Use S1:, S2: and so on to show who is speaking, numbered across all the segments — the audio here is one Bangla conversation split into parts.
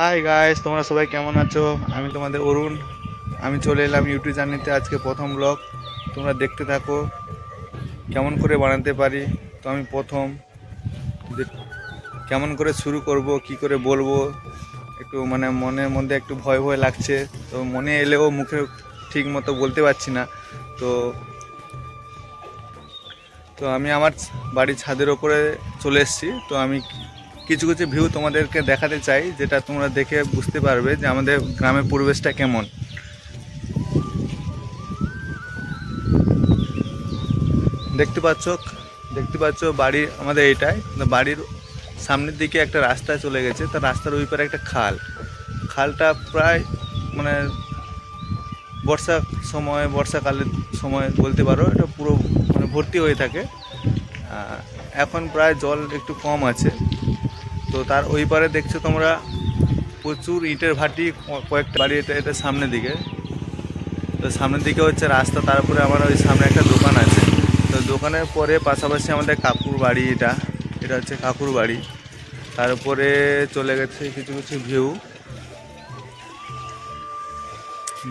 S1: হাই গাইস তোমরা সবাই কেমন আছো? আমি তোমাদের অরুণ। আমি চলে এলাম ইউটিউব জার্নিতে আজকে প্রথম ব্লগ তোমরা দেখতে থাকো, কেমন করে বানাতে পারি। তো আমি প্রথম কেমন করে শুরু করব, কি করে বলব? একটু মানে মনের মধ্যে একটু ভয় ভয় লাগছে। তো মনে এলেও মুখে ঠিক মতো বলতে পারছি না। তো তো আমি আমার বাড়ির ছাদের ওপরে চলে এসেছি। তো আমি কিছু কিছু ভিউ তোমাদেরকে দেখাতে চাই, যেটা তোমরা দেখে বুঝতে পারবে যে আমাদের গ্রামের পরিবেশটা কেমন। দেখতে পাচ্ছ দেখতে পাচ্ছ বাড়ি আমাদের এটাই বাড়ির সামনের দিকে একটা রাস্তা চলে গেছে, তার রাস্তার ওই পারে একটা খাল। খালটা প্রায় মানে বর্ষা সময়, বর্ষাকালের সময় বলতে পারো, এটা পুরো মানে ভর্তি হয়ে থাকে। এখন প্রায় জল একটু কম আছে। তো তার ওই পারে দেখছ তোমরা প্রচুর ইটের ভাটি কয়েকটা বাড়ি এটা এটা সামনের দিকে। তো সামনের দিকে হচ্ছে রাস্তা, তারপরে আমার ওই সামনে একটা দোকান আছে। তো দোকানের পরে পাশাপাশি আমাদের কাকুর বাড়ি এটা। এটা হচ্ছে কাকুর বাড়ি। তারপরে চলে গেছে কিছু কিছু ভিউ।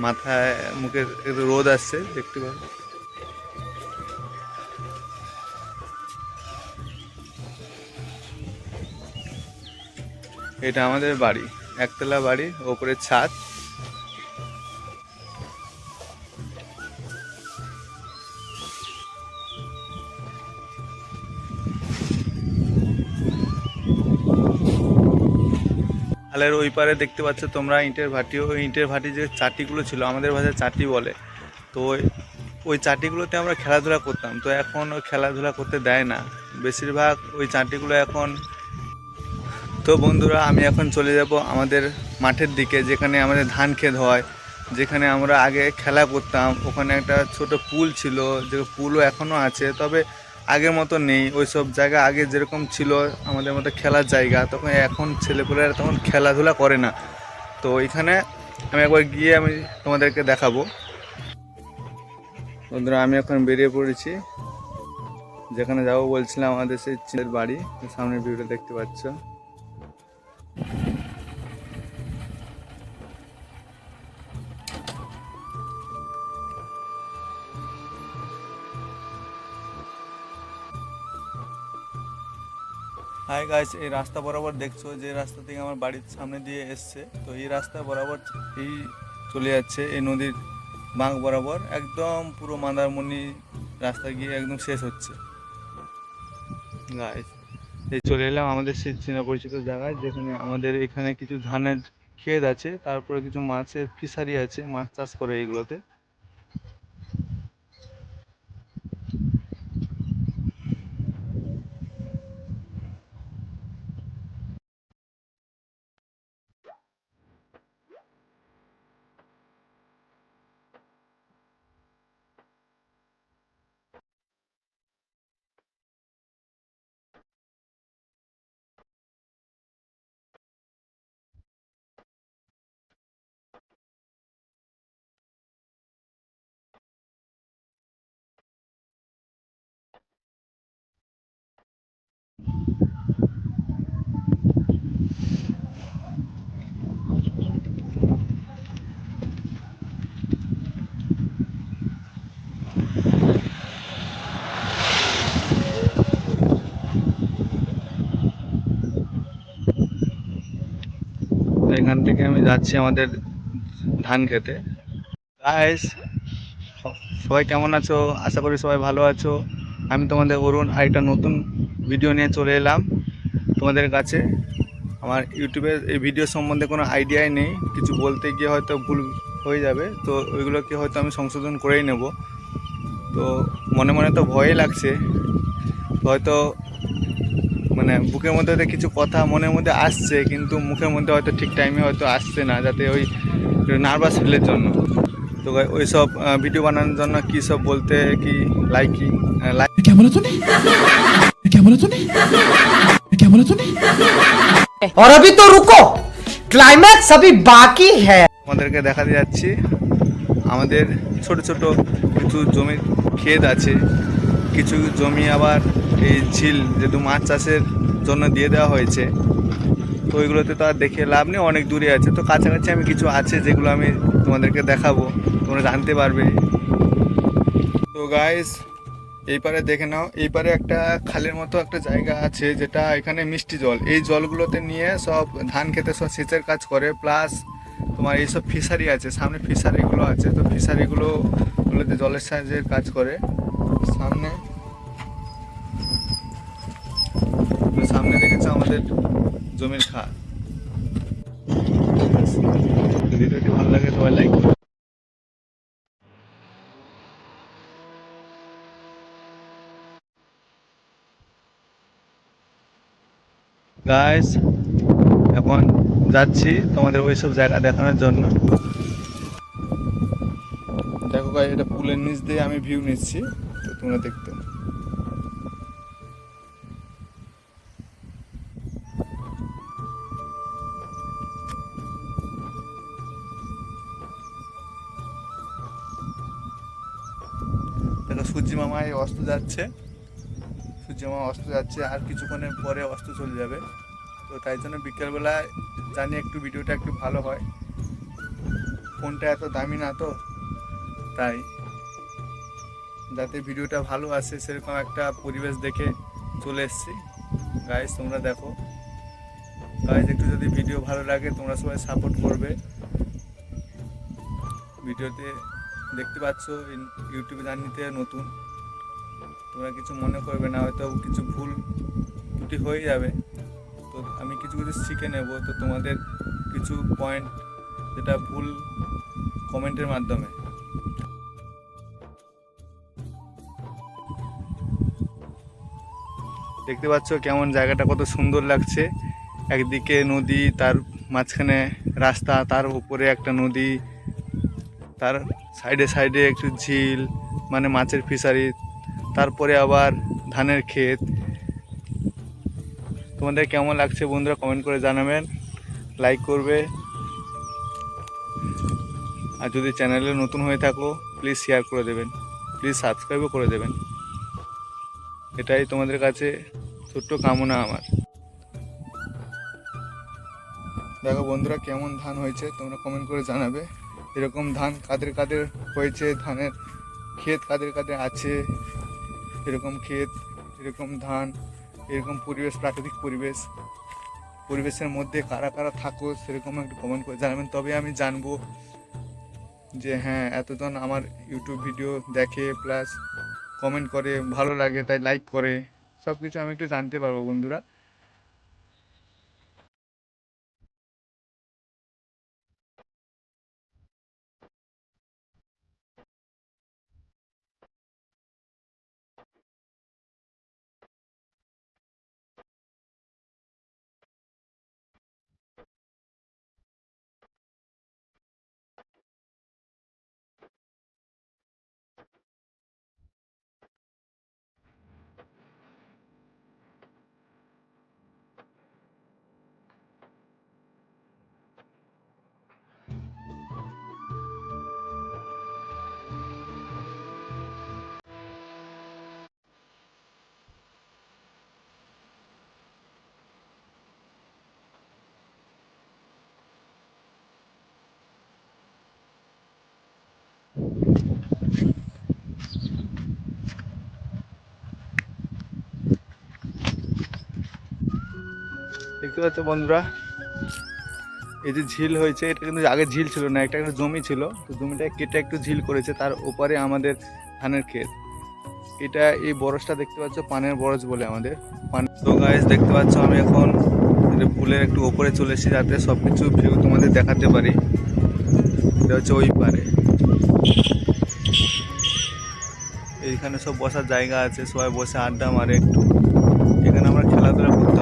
S1: মাথায় মুখে রোদ আসছে, দেখতে পাবো এটা আমাদের বাড়ি, একতলা বাড়ি, ওপরে ছাদ। খালের ওই পারে দেখতে পাচ্ছ তোমরা ইটের ভাটি। ওই ইটের ভাটি যে চাটিগুলো ছিল, আমাদের ভাষায় চাটি বলে। তো ওই চাটিগুলোতে আমরা খেলাধুলা করতাম। তো এখন খেলাধুলা করতে দেয় না। বেশিরভাগ ওই চাটিগুলো এখন তো বন্ধুরা, আমি এখন চলে যাব আমাদের মাঠের দিকে, যেখানে আমাদের ধান ক্ষেত হয়। যেখানে আমরা আগে খেলা করতাম। ওখানে একটা ছোট পুল ছিল, যে পুলও এখনও আছে, তবে আগের মতো নেই। ওই সব জায়গা আগে যেরকম ছিল, আমাদের মতো খেলার জায়গা, তখন এখন ছেলেপুলেরা তখন খেলাধুলা করে না। তো এখানে আমি একবার গিয়ে আমি তোমাদেরকে দেখাবো। বন্ধুরা, আমি এখন বেরিয়ে পড়েছি। যেখানে যাব বলছিলাম, আমাদের সেই চিনের বাড়ি, সামনের ভিউটা দেখতে পাচ্ছ। গাইস এই রাস্তা বরাবর দেখছ যে রাস্তা থেকে আমার বাড়ির সামনে দিয়ে এসছে। তো এই রাস্তা বরাবর এই চলে যাচ্ছে, এই নদীর বাঁক বরাবর। একদম পুরো মান্দারমণি রাস্তা গিয়ে একদম শেষ হচ্ছে। গাইস এই চলে এলাম আমাদের সেই চেনা পরিচিত জায়গায়, যেখানে আমাদের এখানে কিছু ধানের ক্ষেত আছে, তারপরে কিছু মাছের ফিশারি আছে, মাছ চাষ করে এইগুলোতে। এখান থেকে আমি যাচ্ছি আমাদের ধান খেতে। গাইস সবাই কেমন আছো? আশা করি সবাই ভালো আছো। আমি তোমাদের অরুণ আর একটা নতুন ভিডিও নিয়ে চলে এলাম তোমাদের কাছে। আমার ইউটিউবের এই ভিডিও সম্বন্ধে কোনো আইডিয়াই নেই। কিছু বলতে গিয়ে হয়তো ভুল হয়ে যাবে। তো ওইগুলোকে হয়তো আমি সংশোধন করেই নেব। তো মনে মনে তো ভয়ই লাগছে। হয়তো মানে বুকের মধ্যে হয়তো কিছু কথা মনের মধ্যে আসছে কিন্তু মুখের মধ্যে হয়তো ঠিক টাইমে হয়তো আসছে না যাতে ওই নার্ভাস ফিলের জন্য তো ওই সব ভিডিও বানানোর জন্য কী সব বলতে কি লাইকিং লাইক
S2: क्या बोला तूने क्या बोला तूने क्या बोला तूने
S3: और अभी तो रुको क्लाइमैक्स अभी बाकी है
S1: আমাদেরকে দেখাতে যাচ্ছি আমাদের ছোট ছোট কিছু জমি ক্ষেত আছে কিছু জমি আবার এই ঝিল, যেহেতু মাছ চাষের জন্য দিয়ে দেওয়া হয়েছে, তো ওইগুলোতে তো আর দেখে লাভ নেই, অনেক দূরে আছে। তো কাছাকাছি আমি কিছু আছে যেগুলো আমি তোমাদেরকে দেখাবো, তোমরা জানতে পারবে। তো গাইস এই পারে দেখে নাও, এই পারে একটা খালের মতো একটা জায়গা আছে যেটা এখানে মিষ্টি জল। এই জলগুলোতে নিয়ে সব ধান খেতে সব সেচের কাজ করে প্লাস তোমার এইসব ফিশারি আছে, সামনে ফিশারিগুলো আছে, তো ফিশারিগুলো জলের সাহায্যের কাজ করে। সামনে। সামনে দেখেছ আমাদের জমির খাল। ভিডিওটি ভালো লাগে সবাই লাইক গাইস এখন যাচ্ছি তোমাদের ওইসব জায়গা দেখানোর জন্য। দেখো গাইস এটা পুলের নিচ দিয়ে আমি ভিউ নিচ্ছি। তো তোমরা দেখতে। দেখো, সূর্যি মামা এই অস্ত যাচ্ছে। সূর্য মামা অস্ত যাচ্ছে, আর কিছুক্ষণের পরে অস্ত চলে যাবে। তো তাই জন্য বিকেলবেলায় জানি একটু ভিডিওটা একটু ভালো হয়। ফোনটা এত দামি না তো, তাই। যাতে ভিডিওটা ভালো আসে, সেরকম একটা পরিবেশ দেখে চলে এসেছি। গাইজ তোমরা দেখো। গাইজ একটু যদি ভিডিও ভালো লাগে, তোমরা সবাই সাপোর্ট করবে। ভিডিওতে দেখতে পাচ্ছ ইউটিউবে জার্নিতে নতুন। তোমরা কিছু মনে করবে না, হয়তো কিছু ভুল ত্রুটি হয়ে যাবে। তো আমি কিছু কিছু শিখে নেব। তো তোমাদের কিছু পয়েন্ট যেটা ভুল কমেন্টের মাধ্যমে। দেখতে পাচ্ছ কেমন জায়গাটা, কত সুন্দর লাগছে। একদিকে নদী, তার মাঝখানে রাস্তা, তার উপরে একটা নদী, তার সাইডে সাইডে একটু ঝিল মানে মাছের ফিশারি, তারপরে আবার ধানের ক্ষেত। তোমাদের কেমন লাগছে বন্ধুরা কমেন্ট করে জানাবেন, লাইক করবে। আর যদি চ্যানেলে নতুন হয়ে থাকো প্লিজ শেয়ার করে দেবেন প্লিজ সাবস্ক্রাইবও করে দেবেন। এটাই তোমাদের কাছে ছোট্ট কামনা আমার। দেখো বন্ধুরা, কেমন ধান হয়েছে তোমরা কমেন্ট করে জানাবে। এরকম ধান কাদের কাদের হয়েছে, ধানের ক্ষেত কাদের কাদের আছে, এরকম ক্ষেত, এরকম ধান, এরকম পরিবেশ, প্রাকৃতিক পরিবেশ, পরিবেশের মধ্যে কারা কারা থাকো সেরকম একটু কমেন্ট করে জানাবেন। তবে আমি জানব যে হ্যাঁ এতজন আমার ইউটিউব ভিডিও দেখে প্লাস কমেন্ট করে ভালো লাগে তাই লাইক করে সব কিছু আমি একটু জানতে পারব বন্ধুরা। দেখতে পাচ্ছ বন্ধুরা, এই যে ঝিল হয়েছে, এটা কিন্তু আগে ঝিল ছিল না একটা একটা জমি ছিল। তো জমিটা কেটে একটু ঝিল করেছে, তার ওপারে আমাদের ধানের ক্ষেত। এটা এই বরসটা দেখতে পাচ্ছ, পানের বরস বলে আমাদের। তো গাইস দেখতে পাচ্ছ আমি এখন পুলের একটু ওপরে চলে এসেছি, যাতে সব কিছু ভিউ তোমাদের দেখাতে পারি। এটা হচ্ছে ওই পারে। এইখানে সব বসার জায়গা আছে সবাই বসে আড্ডা মারে একটু। এখানে আমরা খেলাধুলা করতে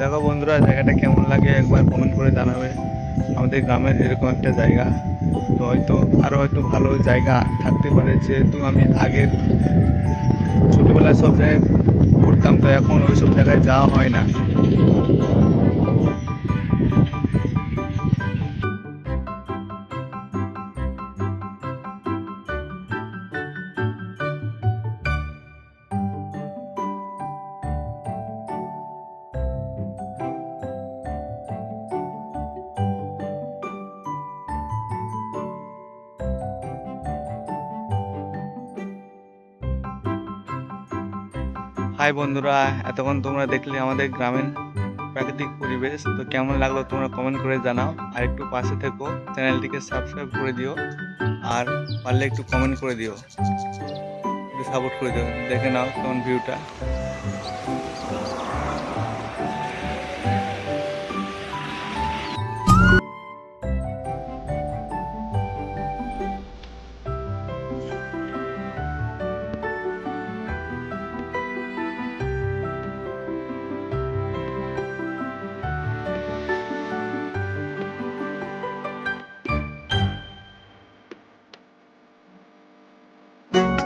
S1: দেখো বন্ধুরা, জায়গাটা কেমন লাগে একবার কমেন্ট করে জানাবে। আমাদের গ্রামের এরকম একটা জায়গা। তো হয়তো আরও হয়তো ভালো জায়গা থাকতে পারে, যেহেতু আমি আগের ছোটোবেলায় সব জায়গায় ঘুরতাম, তো এখন ওই সব জায়গায় যাওয়া হয় না। হাই বন্ধুরা, এতক্ষণ তোমরা দেখলে আমাদের গ্রামের প্রাকৃতিক পরিবেশ, তো কেমন লাগল তোমরা কমেন্ট করে জানাও, আর একটু পাশে থেকো, চ্যানেলটিকে সাবস্ক্রাইব করে দিও, আর পারলে একটু কমেন্ট করে দিও, একটু সাপোর্ট করে দিও, দেখে নাও কেমন ভিউটা